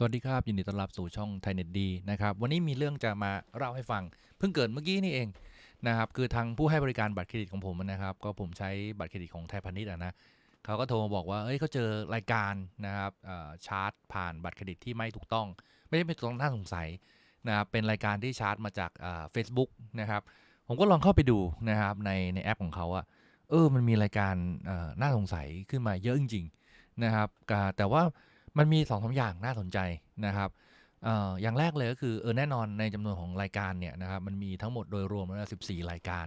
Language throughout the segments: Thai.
สวัสดีครับ ยินดีต้อนรับสู่ช่องไทยเน็ตดีนะครับ วันนี้มีเรื่องจะมาเล่าให้ฟัง เพิ่งเกิดเมื่อกี้นี่เองนะครับคือทางผู้ให้บริการบัตรเครดิตของผมนะครับ ก็ผมใช้บัตรเครดิตของไทยพาณิชย์อะนะเขาก็โทรมาบอกว่าเอ้ยเขาเจอรายการนะครับชาร์จผ่านบัตรเครดิตที่ไม่ถูกต้อง ไม่ได้เป็นถูกต้องน่าสงสัยนะครับเป็นรายการที่ชาร์จมาจากเฟซบุ๊กนะครับผมก็ลองเข้าไปดูนะครับในในแอปของเขาอะเออมันมีรายการน่าสงสัยขึ้นมาเยอะจริงๆนะครับแต่ว่า มันมี2อสอย่างน่าสนใจนะครับอย่างแรกเลยก็คือเออแน่นอนในจำนวนของรายการเนี่ยนะครับมันมีทั้งหมดโดยรวมแล้ว14 รายการ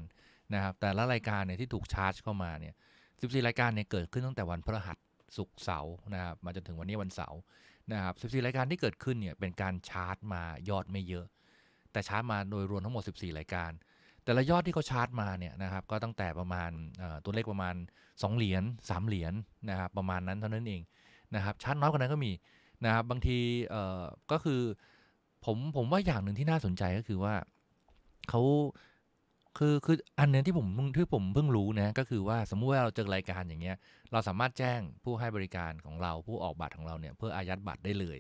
นะครับแต่ละรายการเนี่ยที่ถูกชาร์จเข้ามาเนี่ย14 รายการเนี่ยเกิดขึ้นตั้งแต่วันพฤหัสศุกร์เสาร์นะครับมาจนถึงวันนี้วันเสาร์นะครับ14 รายการที่เกิดขึ้นเนี่ยเป็นการชาร์จมายอดไม่เยอะ แต่ชาร์จมาโดยรวมทั้งหมด 14 รายการ แต่ละยอดที่เขาชาร์จมาเนี่ยนะครับก็ตั้งแต่ประมาณตัวเลขประมาณ 2 เหรียญ3เหรียญนะครับประมาณนั้นเท่านั้นเอง นะครับชาร์จน้อยกว่านั้นก็มีนะครับบางทีเอ่อก็คือผมผมว่าอย่างหนึ่งที่น่าสนใจก็คือว่าเขาคือคืออันนี้ที่ผมที่ผมเพิ่งรู้นะก็คือว่าสมมุติว่าเราเจอรายการอย่างเงี้ย เราสามารถแจ้งผู้ให้บริการของเราผู้ออกบัตรของเราเนี่ยเพื่ออายัดบัตรได้เลย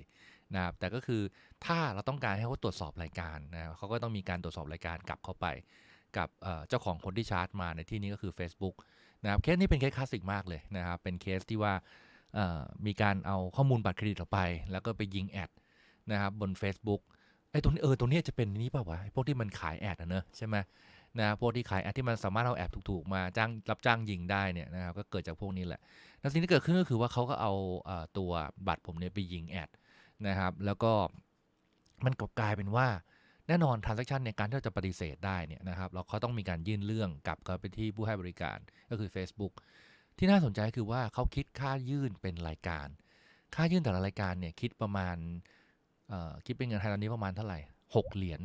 นะครับแต่ก็คือถ้าเราต้องการให้เขาตรวจสอบรายการนะเขาก็ต้องมีการตรวจสอบรายการกลับเข้าไป กับเจ้าของคนที่ชาร์จมาในที่นี้ก็คือ Facebook นะครับเคสนี้เป็นเคสคลาสสิกมากเลยนะครับเป็นเคสที่ว่า มีการเอาข้อมูลบัตรเครดิตออกไป แล้วก็ไปยิงแอดนะครับบน Facebook ไอ้ตัวนี้เออตัวนี้จะเป็นนี้เปล่าวะไอ้พวกที่มันขายแอดอะเนอะใช่ไหมนะพวกที่ขายแอดที่มันสามารถเอาแอดถูกๆ มาจ้างรับจ้างยิงได้เนี่ยนะครับก็เกิดจากพวกนี้แหละแล้วสิ่งที่เกิดขึ้นก็คือว่าเขาก็เอาตัวบัตรผมเนี่ยไปยิงแอดนะครับแล้วก็มันกลับกลายเป็นว่าแน่นอน transaction ในการที่เราจะปฏิเสธได้เนี่ยนะครับเราเขาต้องมีการยื่นเรื่องกลับเขาไปที่ผู้ให้บริการก็คือ Facebook ที่น่าสนใจคือว่าเขาคิดค่ายื่นเป็นรายการ ค่ายื่นแต่ละรายการเนี่ยคิดประมาณคิดเป็นเงินไทยตอนนี้ประมาณเท่าไหร่6เหรียญ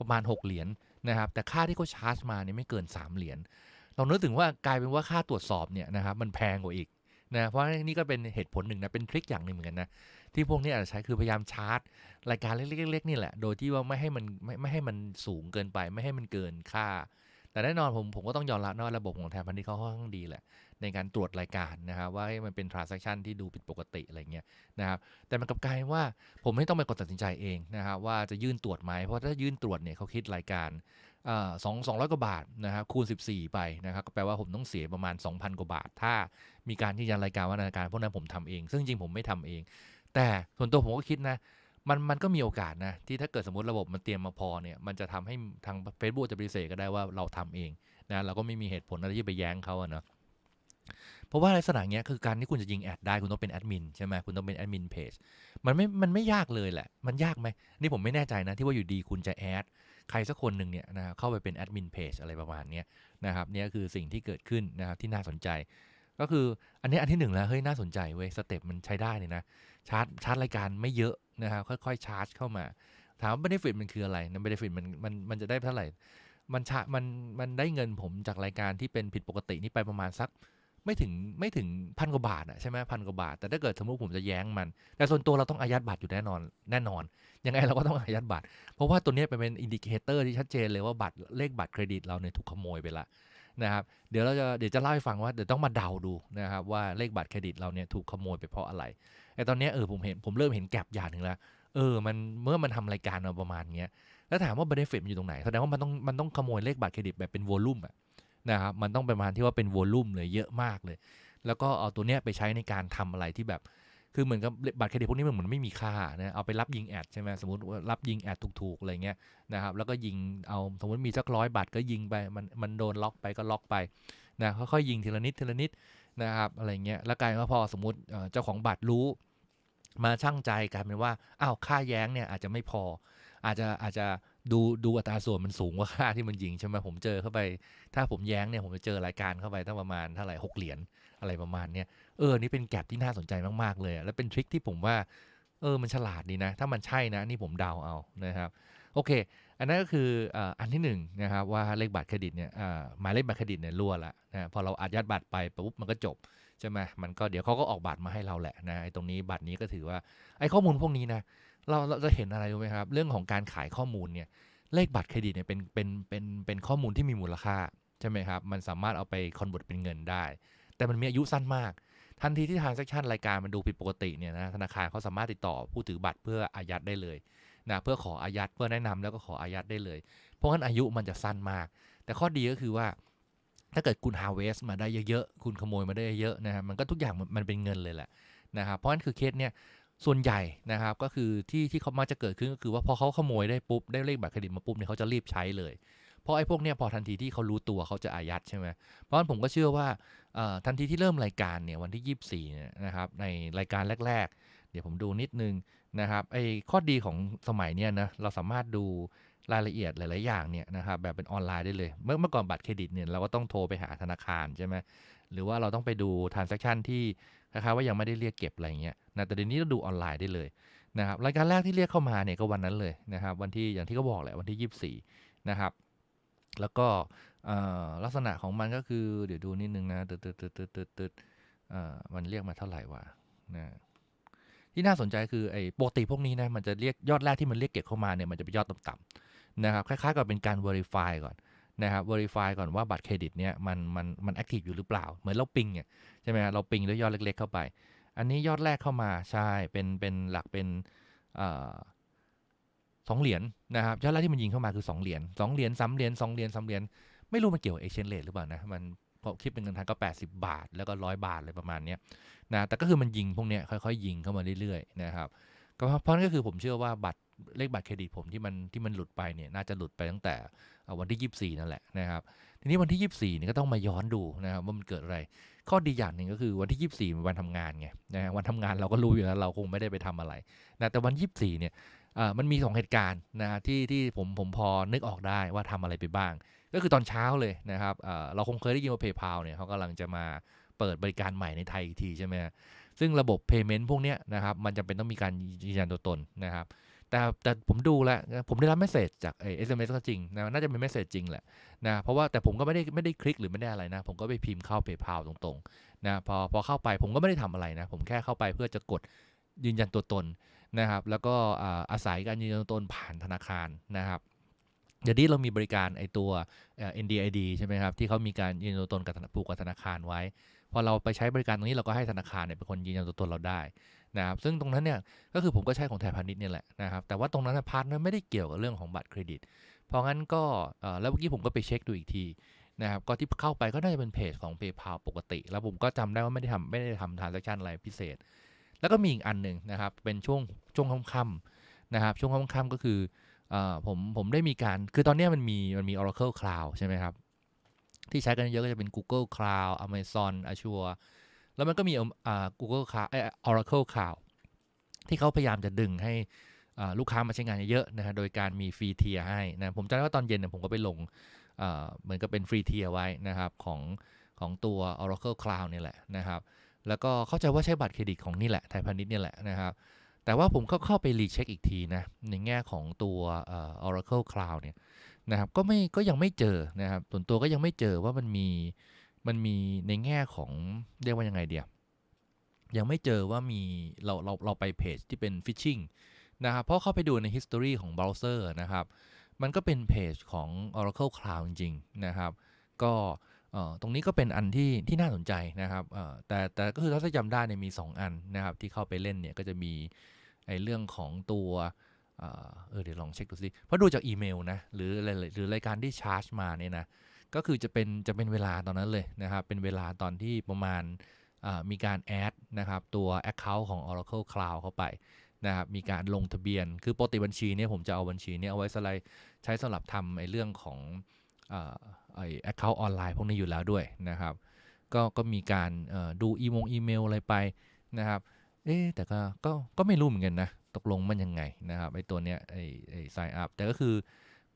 ประมาณ 6 เหรียญนะครับ แต่ค่าที่เขาชาร์จมาเนี่ยไม่เกิน 3 เหรียญเรานึกถึงว่ากลายเป็นว่าค่าตรวจสอบเนี่ยนะครับมันแพงกว่าอีกนะเพราะนี่ก็เป็นเหตุผลหนึ่งนะเป็นทริคอย่างหนึ่งเหมือนกันนะที่พวกนี้อาจจะใช้คือพยายามชาร์จ รายการเล็กๆๆนี่แหละ โดยที่ว่าไม่ให้มันไม่ไม่ให้มันสูงเกินไป ไม่ให้มันเกินค่า แต่แน่นอนผมผมก็ต้องยอมรับนะว่าระบบของแทนพันธุ์ที่เขาค่อนข้างดีแหละ ในการตรวจรายการนะครับว่ามันเป็น transaction ที่ดูผิดปกติอะไรเงี้ยนะครับแต่มันกลับกลายว่าผมไม่ต้องไปกดตัดสินใจเองนะครับว่าจะยื่นตรวจไหมเพราะถ้ายื่นตรวจเนี่ยเขาคิดรายการสองสองร้อยกว่าบาทนะครับคูณ 14 ไปนะครับก็แปลว่าผมต้องเสียประมาณ 2,000 กว่าบาท ถ้ามีการที่ยันรายการว่ารายการพวกนั้นผมทำเอง ซึ่งจริงผมไม่ทำเอง แต่ส่วนตัวผมก็คิดนะ มันมันก็มีโอกาสนะ ที่ถ้าเกิดสมมติระบบมันเตรียมมาพอเนี่ย มันจะทำให้ทาง Facebook จะปฏิเสธก็ได้ว่าเราทำเองนะเราก็ไม่มีเหตุผลอะไรที่ไปแย้งเขาอะเนาะเพราะว่าลักษณะเนี้ยคือการที่คุณจะยิงแอดได้คุณต้องเป็นแอดมินใช่ไหมคุณต้องเป็นแอดมินเพจมันไม่มันไม่ยากเลยแหละ มันยากไหมนี่ผมไม่แน่ใจนะที่ว่าอยู่ดีคุณจะแอดใครสักคนหนึ่งเนี่ยนะเข้าไปเป็นแอดมินเพจอะไรประมาณเนี้ยนะครับเนี่ยคือสิ่งที่เกิดขึ้นนะครับที่น่าสนใจ ก็คืออันนี้อันที่หนึ่งแล้วเฮ้ยน่าสนใจเว้ยสเต็ปมันใช้ได้เลยนะชาร์จชาร์จรายการไม่เยอะ นะครับค่อยๆชาร์จเข้ามา ถามว่า benefit มันคืออะไรนะ benefit มันมันมันจะได้เท่าไหร่มันชะมันมันได้เงินผมจากรายการที่เป็นผิดปกตินี่ไปประมาณสักไม่ถึงไม่ถึงพันกว่าบาทอะใช่ไหมพันกว่าบาท แต่ถ้าเกิดสมมติผมจะแย้งมัน แต่ส่วนตัวเราต้องอายัดบัตรอยู่แน่นอนแน่นอน ยังไงเราก็ต้องอายัดบัตร เพราะว่าตัวนี้เป็นอินดิเคเตอร์ที่ชัดเจนเลยว่าบัตรเลขบัตรเครดิตเราเนี่ยถูกขโมยไปละ นะครับเดี๋ยวเราจะเดี๋ยวจะเล่าให้ฟังว่าเดี๋ยวต้องมาเดาดูนะครับว่าเลขบัตรเครดิตเราเนี่ยถูกขโมยไปเพราะอะไรไอ้ตอนนี้เออผมเห็นผมเริ่มเห็นแกลบอย่างหนึ่งแล้วเออมันเมื่อมันทำรายการมาประมาณเนี้ยแล้วถามว่า benefit มันอยู่ตรงไหนแสดงว่ามันต้องมันต้องขโมยเลขบัตรเครดิตแบบเป็นวอลลุ่มอะนะครับมันต้องประมาณที่ว่าเป็นวอลลุ่มเลยเยอะมากเลย แล้วก็เอาตัวเนี้ยไปใช้ในการทำอะไรที่แบบ คือเหมือนกับบัตรเครดิตพวกนี้มันเหมือนไม่มีค่านะเอาไปรับยิงแอดใช่ไหมสมมติว่ารับยิงแอดถูกๆอะไรเงี้ยนะครับแล้วก็ยิงเอาสมมติมีสักร้อยบัตรก็ยิงไปมันมันโดนล็อกไปก็ล็อกไปนะค่อยๆยิงทีละนิดทีละนิดนะครับอะไรเงี้ยแล้วกลายว่าพอสมมติเจ้าของบัตรรู้มาช่างใจกลายเป็นว่าอ้าวค่าแย้งเนี่ยอาจจะไม่พอ อาจจะอาจจะ ดูดูอัตราส่วนมันสูงกว่าค่าที่มันยิงใช่ไหมผมเจอเข้าไป ถ้าผมแย้งเนี่ยผมจะเจอรายการเข้าไปตั้งประมาณเท่าไหร่หกเหรียญอะไรประมาณเนี้ยเออนี่เป็นแกลบที่น่าสนใจมากๆเลยแล้วเป็นทริคที่ผมว่าเออมันฉลาดดีนะ ถ้ามันใช่นะนี่ผมเดาเอานะครับโอเค อันนั้นก็คืออันที่หนึ่งนะครับว่าเลขบัตรเครดิตเนี่ยอ่าหมายเลขบัตรเครดิตเนี่ยรั่วละนะพอเราอายัดบัตรไปปุ๊บมันก็จบใช่ไหมมันก็เดี๋ยวเขาก็ออกบัตรมาให้เราแหละนะไอ้ตรงนี้บัตรนี้ก็ถือว่าไอ้ข้อมูลพวกนี้นะ เราเราจะเห็นอะไรรู้ไหมครับ เรื่องของการขายข้อมูลเนี่ยเลขบัตรเครดิตเนี่ยเป็นเป็นเป็นเป็นข้อมูลที่มีมูลค่าใช่ไหมครับ มันสามารถเอาไปคอนเวิร์ตเป็นเงินได้ แต่มันมีอายุสั้นมาก ทันทีที่ transaction รายการมันดูผิดปกติเนี่ยนะธนาคารเขาสามารถติดต่อผู้ถือบัตรเพื่ออายัดได้เลยนะเพื่อขออายัดเพื่อแนะนำแล้วก็ขออายัดได้เลย เพราะงั้นอายุมันจะสั้นมาก แต่ข้อดีก็คือว่า ถ้าเกิดคุณ harvest มาได้เยอะๆ คุณขโมยมาได้เยอะนะครับมันก็ทุกอย่างมันมันเป็นเงินเลยแหละนะครับเพราะฉะนั้นคือเคสเนี่ย ส่วนใหญ่นะครับก็คือที่ที่เขามักจะเกิดขึ้นก็คือว่าพอเขาขโมยได้ปุ๊บได้เลขบัตรเครดิตมาปุ๊บเนี่ยเขาจะรีบใช้เลย เพราะไอ้พวกเนี้ยพอทันทีที่เขารู้ตัวเขาจะอายัดใช่ไหมเพราะฉะนั้นผมก็เชื่อว่าทันทีที่เริ่มรายการเนี่ยวันที่ 24เนี่ยนะครับในรายการแรก ๆ เดี๋ยวผมดูนิดนึงนะครับไอ้ข้อดีของสมัยเนี้ยนะเราสามารถดูรายละเอียดหลาย ๆ อย่างเนี่ยนะครับแบบเป็นออนไลน์ได้เลย เมื่อเมื่อก่อนบัตรเครดิตเนี่ยเราก็ต้องโทรไปหาธนาคารใช่ไหมหรือว่าเราต้องไปดู transaction ที่ คล้ายๆว่ายังไม่ได้เรียกเก็บอะไรเงี้ยนะแต่เดี๋ยวนี้เราดูออนไลน์ได้เลยนะครับรายการแรกที่เรียกเข้ามาเนี่ยก็วันนั้นเลยนะครับวันที่อย่างที่เขาบอกแหละวันที่ 24 นะครับ แล้วก็ลักษณะของมันก็คือเดี๋ยวดูนิดนึงนะตึ๊ดตึ๊ดตึ๊ดตึ๊ดตึ๊ดตึ๊ดมันเรียกมาเท่าไหร่วะนะที่น่าสนใจคือไอ้ปกติพวกนี้นะมันจะเรียกยอดแรกที่มันเรียกเก็บเข้ามาเนี่ยมันจะเป็นยอดต่ำๆนะครับคล้ายๆกับเป็นการ verify ก่อน นะครับ verify ก่อนว่าบัตรเครดิตเนี่ยมันมันมัน active อยู่หรือเปล่า เหมือนเราปิงเนี่ยใช่ไหมเราปิงด้วยยอดเล็กๆเข้าไป อันนี้ยอดแรกเข้ามาใช่เป็นเป็นหลักเป็นอสองเหรียญนะครับยอดแรกที่มันยิงเข้ามาคือสองเหรียญสองเหรียญสามเหรียญสองเหรียญสามเหรียญไม่รู้มันเกี่ยวเอเชียนเลทหรือเปล่านะมันพอคิดเป็นเงินไทยก็ 80 บาทแล้วก็ร้อยบาทอะไรประมาณนี้นะแต่ก็คือมันยิงพวกเนี้ยค่อยๆยิงเข้ามาเรื่อยๆนะครับก็เพราะนั่นก็คือผมเชื่อว่าบัตร เลขบัตรเครดิตผมที่มันที่มันหลุดไปเนี่ยน่าจะหลุดไปตั้งแต่วันที่ 24 นั่นแหละนะครับ ทีนี้วันที่ 24เนี่ยก็ต้องมาย้อนดูนะครับว่ามันเกิดอะไร ข้อดีอย่างหนึ่งก็คือวันที่ 24เป็นวันทำงานไงนะฮะวันทำงานเราก็รู้อยู่แล้วเราคงไม่ได้ไปทำอะไรนะแต่วัน 24 เนี่ยเอ่อมันมีสองเหตุการณ์นะฮะที่ที่ผมผมพอนึกออกได้ว่าทำอะไรไปบ้าง ก็คือตอนเช้าเลยนะครับเราคงเคยได้ยินว่า PayPal เนี่ยเขากำลังจะมาเปิดบริการใหม่ในไทยอีกทีใช่ไหมซึ่งระบบ Payment พวกเนี้ยนะครับมันจำเป็นต้องมีการยืนยันตัวตนนะครับ แต่แต่ผมดูแล้วผมได้รับเมสเซจจากเอสเอ็มเอสก็จริงนะน่าจะเป็นเมสเซจจริงแหละนะเพราะว่าแต่ผมก็ไม่ได้ไม่ได้คลิกหรือไม่ได้อะไรนะ ผมก็ไปพิมพ์เข้า PayPal ตรงๆนะพอพอเข้าไปผมก็ไม่ได้ทำอะไรนะ ผมแค่เข้าไปเพื่อจะกดยืนยันตัวตนนะครับ แล้วก็อาศัยการยืนยันตัวตนผ่านธนาคารนะครับเดี๋ยวนี้เรามีบริการไอตัว NDID ใช่ไหมครับ ที่เขามีการยืนยันตัวตนกับผูกกับธนาคารไว้ พอเราไปใช้บริการตรงนี้เราก็ให้ธนาคารเนี่ยเป็นคนยืนยันตัวตนเราได้ นะครับซึ่งตรงนั้นเนี่ยก็คือผมก็ใช้ของไทยพาณิชย์เนี่ยแหละนะครับแต่ว่าตรงนั้นพาร์ทนั้นไม่ได้เกี่ยวกับเรื่องของบัตรเครดิต เพราะงั้นก็แล้วเมื่อกี้ผมก็ไปเช็คดูอีกทีนะครับก็ที่เข้าไปก็น่าจะเป็นเพจของ PayPal ปกติ แล้วผมก็จำได้ว่าไม่ได้ทำไม่ได้ทำ transaction อะไรพิเศษ แล้วก็มีอีกอันหนึ่งนะครับเป็นช่วงช่วงค่ำๆนะครับช่วงค่ำๆก็คืออผมผมได้มีการคือตอนนี้มันมีมันมี Oracle Cloud ใช่ไหมครับที่ใช้กันเยอะก็จะเป็น Google Cloud Amazon Azure แล้วมันก็มีอ่า Google Cloud เอ่อ Oracle Cloud ที่เขาพยายามจะดึงให้ลูกค้ามาใช้งานเยอะๆนะฮะโดยการมีฟรีเทียให้นะผมจำได้ว่าตอนเย็นเนี่ยผมก็ไปลงเหมือนกับเป็นฟรีเทียไว้นะครับของของตัว Oracle Cloud เนี่ยแหละนะครับ แล้วก็เข้าใจว่าใช้บัตรเครดิตของนี่แหละไทยพาณิชย์เนี่ยแหละนะครับ แต่ว่าผมก็เข้าไปรีเช็คอีกทีนะในแง่ของตัว Oracle Cloud เนี่ยนะครับก็ไม่ก็ยังไม่เจอนะครับส่วนตัวก็ยังไม่เจอว่ามันมี มันมีในแง่ของเรียกว่ายังไงเดียยังไม่เจอว่ามีเราเราเราไปเพจที่เป็น phishing นะครับเพราะเข้าไปดูใน history ของเบราว์เซอร์นะครับ มันก็เป็นเพจของ Oracle Cloud จริง ๆ นะครับ ก็เอ่อตรงนี้ก็เป็นอันที่ที่น่าสนใจนะครับเอ่อแต่แต่ก็คือถ้าจำได้เนี่ยมี 2 อันนะครับที่เข้าไปเล่นเนี่ยก็จะมีไอ้เรื่องของตัวเออเดี๋ยวลองเช็คดูสิเพราะดูจากอีเมลนะหรือหรือรายการที่ชาร์จมาเนี่ยนะ ก็คือจะเป็นจะเป็นเวลาตอนนั้นเลยนะครับ เป็นเวลาตอนที่ประมาณมีการแอดนะครับตัว Account ของ Oracle Cloud เข้าไปนะครับมีการลงทะเบียน คือปกติบัญชีเนี่ยผมจะเอาบัญชีเนี่ยเอาไว้สไลด์ใช้สำหรับทำไอ้เรื่องของเอ่อไอ้ account ออนไลน์พวกนี้อยู่แล้วด้วยนะครับ ก็ก็มีการดูอีมงอีเมลอะไรไปนะครับ เอ๊แต่ก็ก็ก็ไม่รู้เหมือนกันนะ ตกลงมันยังไงนะครับไอ้ตัวเนี้ยไอ้ไอ้ sign up แต่ก็คือ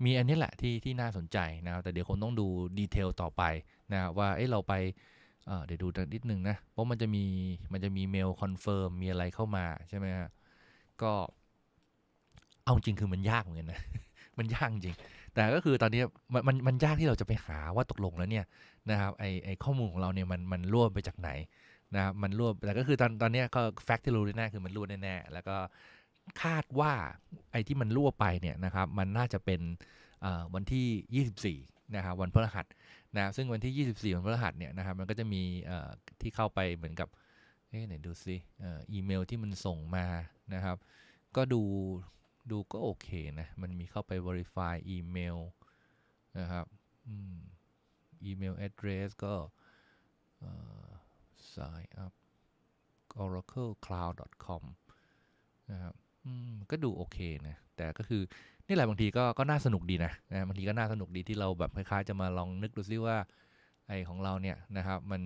มีอันนี้แหละที่ที่น่าสนใจนะครับแต่เดี๋ยวคงต้องดูดีเทลต่อไปนะว่าเอ๊ะเราไปเอ่อเดี๋ยวดูนิดนึงนะ เพราะมันจะมีมันจะมีเมลคอนเฟิร์มมีอะไรเข้ามาใช่ไหมฮะก็เอาจริงคือมันยากเหมือนกันนะ มันยากจริง แต่ก็คือตอนนี้มันมันมันยากที่เราจะไปหาว่าตกลงแล้วเนี่ยนะครับไอไอข้อมูลของเราเนี่ยมันมันรั่วไปจากไหนนะครับมันรั่วแต่ก็คือตอนตอนนี้ก็แฟกต์ที่รู้แน่ๆคือมันรั่วแน่ๆแล้วก็ คาดว่าไอ้ที่มันรั่วไปเนี่ยนะครับมันน่าจะเป็นวันที่ 24นะครับวันพฤหัสนะซึ่งวันที่ 24 วันพฤหัสเนี่ยนะครับมันก็จะมีที่เข้าไปเหมือนกับเอ๊ะไหนดูซิอีเมลที่มันส่งมานะครับ ก็ดูดูก็โอเคนะ มันมีเข้าไป verify อีเมลนะครับอืมอีเมล address ก็ sign up oraclecloud.com นะครับ อืมก็ดูโอเคนะแต่ก็คือนี่แหละบางทีก็ก็น่าสนุกดีนะนะบางทีก็น่าสนุกดีที่เราแบบคล้ายๆจะมาลองนึกดูซิว่า ไอของเราเนี่ยนะครับมัน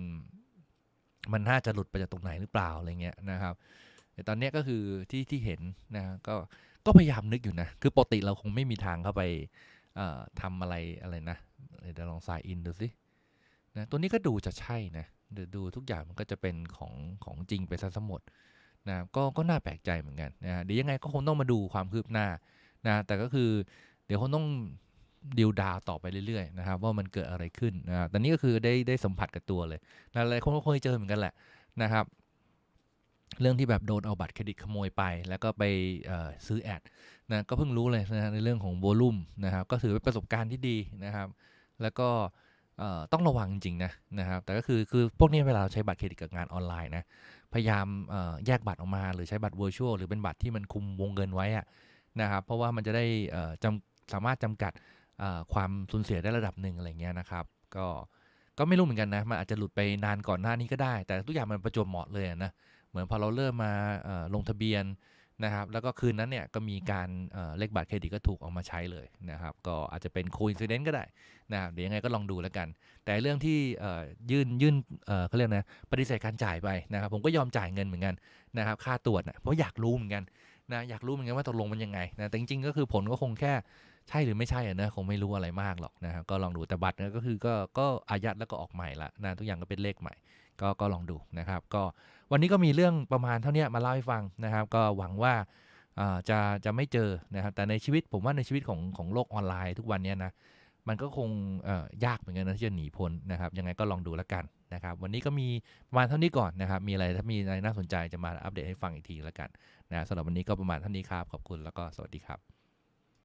มันน่าจะหลุดไปจากตรงไหนหรือเปล่าอะไรเงี้ยนะครับแต่ตอนนี้ก็คือที่ที่เห็นนะก็ก็พยายามนึกอยู่นะ คือปกติเราคงไม่มีทางเข้าไปทำอะไรอะไรนะเดี๋ยวลองสายอินดูสินะตัวนี้ก็ดูจะใช่นะเดี๋ยวดูทุกอย่างมันก็จะเป็นของของจริงไปซะทั้งหมด นะก็ก็น่าแปลกใจเหมือนกันนะฮะเดี๋ยวยังไงก็คงต้องมาดูความคืบหน้านะแต่ก็คือเดี๋ยวคงต้องดิวดาวต่อไปเรื่อยๆนะครับว่ามันเกิดอะไรขึ้นนะแต่นี่ก็คือได้ได้สัมผัสกับตัวเลยนะหลายคนก็เคยเจอเหมือนกันแหละนะครับเรื่องที่แบบโดนเอาบัตรเครดิตขโมยไป แล้วก็ไปซื้อแอดนะก็เพิ่งรู้เลยนะในเรื่องของโวลูมนะครับก็ถือเป็นประสบการณ์ที่ดีนะครับ แล้วก็ ต้องระวังจริงๆนะนะครับ แต่ก็คือคือพวกนี้เวลาเราใช้บัตรเครดิตกับงานออนไลน์นะ พยายามแยกบัตรออกมา หรือใช้บัตร virtual หรือเป็นบัตรที่มันคุมวงเงินไว้นะครับ เพราะว่ามันจะได้จำสามารถจำกัดความสูญเสียได้ระดับหนึ่งอะไรเงี้ยนะครับ ก็ก็ไม่รู้เหมือนกันนะ มันอาจจะหลุดไปนานก่อนหน้านี้ก็ได้ แต่ทุกอย่างมันประจวบเหมาะเลยนะ เหมือนพอเราเริ่มมาลงทะเบียน นะครับแล้วก็คืนนั้นเนี่ยก็มีการเอ่อเลขบัตรเครดิตก็ถูกเออกมาใช้เลยนะครับก็อาจจะเป็นโคอินซิเดนต์ก็ได้นะครับเดี๋ยวยังไงก็ลองดูแล้วกัน แต่เรื่องที่ยื่นยื่นเขาเรียกนะปฏิเสธการจ่ายไปนะครับผมก็ยอมจ่ายเงินเหมือนกันนะครับค่าตรวจนะเพราะอยากรู้เหมือนกันนะอยากรู้เหมือนกันว่าตกลงมันยังไงนะแต่จริงๆก็คือผลก็คงแค่ใช่หรือไม่ใช่อะนะคงไม่รู้อะไรมากหรอกนะครับก็ลองดูแต่บัตรเนี่ยก็คือก็ก็อายัดแล้วก็ออกใหม่ละนะทุกอย่างก็เป็นเลขใหม่ ก็ก็ลองดูนะครับ ก็วันนี้ก็มีเรื่องประมาณเท่านี้มาเล่าให้ฟังนะครับ ก็หวังว่าจะจะไม่เจอนะครับ แต่ในชีวิตผมว่าในชีวิตของของโลกออนไลน์ทุกวันนี้นะมันก็คงยากเหมือนกันนะที่จะหนีพ้นนะครับ ยังไงก็ลองดูแล้วกันนะครับ วันนี้ก็มีประมาณเท่านี้ก่อนนะครับ มีอะไรถ้ามีอะไรน่าสนใจจะมาอัปเดตให้ฟังอีกทีแล้วกันนะสำหรับวันนี้ก็ประมาณเท่านี้ครับขอบคุณแล้วก็สวัสดีครับ